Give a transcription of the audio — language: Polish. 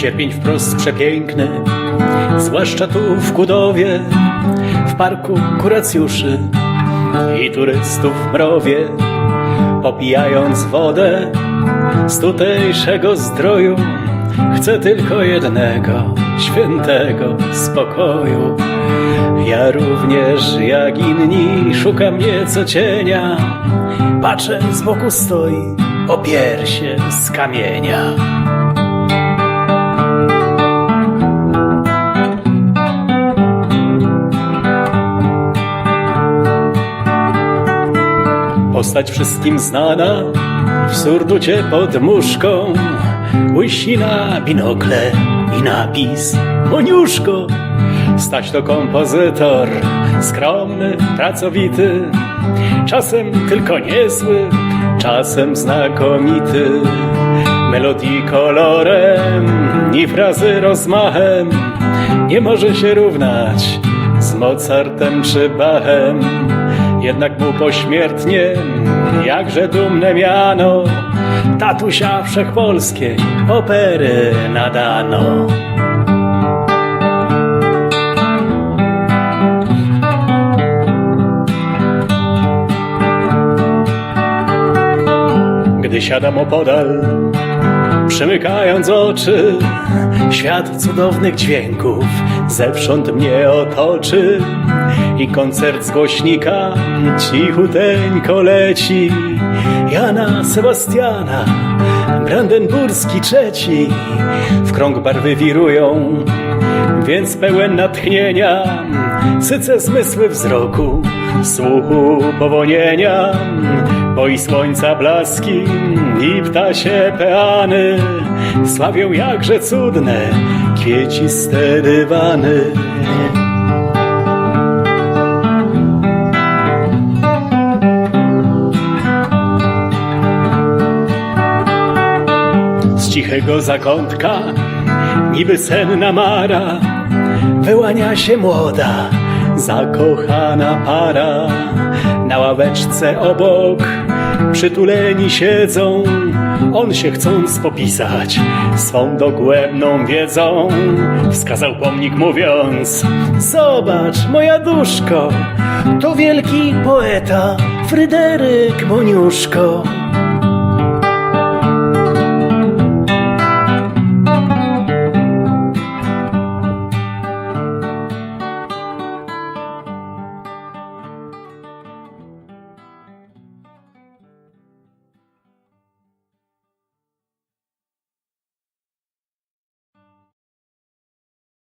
Sierpień wprost przepiękny, zwłaszcza tu w Kudowie, w parku kuracjuszy i turystów mrowie, popijając wodę z tutejszego zdroju. Chcę tylko jednego, świętego spokoju. Ja również jak inni szukam nieco cienia. Patrzę z boku stoi opiersie z kamienia. Postać wszystkim znana, w surducie pod muszką, łysina, binokle i napis Moniuszko. Staś to kompozytor, skromny, pracowity, czasem tylko niezły, czasem znakomity. Melodii kolorem i frazy rozmachem nie może się równać z Mozartem czy Bachem. Jednak mu pośmiertnie, jakże dumne miano, tatusia wszechpolskiej opery nadano. Gdy siadam opodal, przymykając oczy, świat cudownych dźwięków zewsząd mnie otoczy. I koncert z głośnika cichuteńko leci. Jana Sebastiana, Brandenburski trzeci, w krąg barwy wirują, więc pełen natchnienia. Sycę zmysły wzroku, słuchu powonienia, bo i słońca blaski i ptasie peany sławią jakże cudne kwieciste dywany. Z cichego zakątka, niby senna mara, wyłania się młoda, zakochana para. Na ławeczce obok przytuleni siedzą, on się chcąc popisać swą dogłębną wiedzą. Wskazał pomnik mówiąc, zobacz moja duszko, to wielki poeta Fryderyk Moniuszko.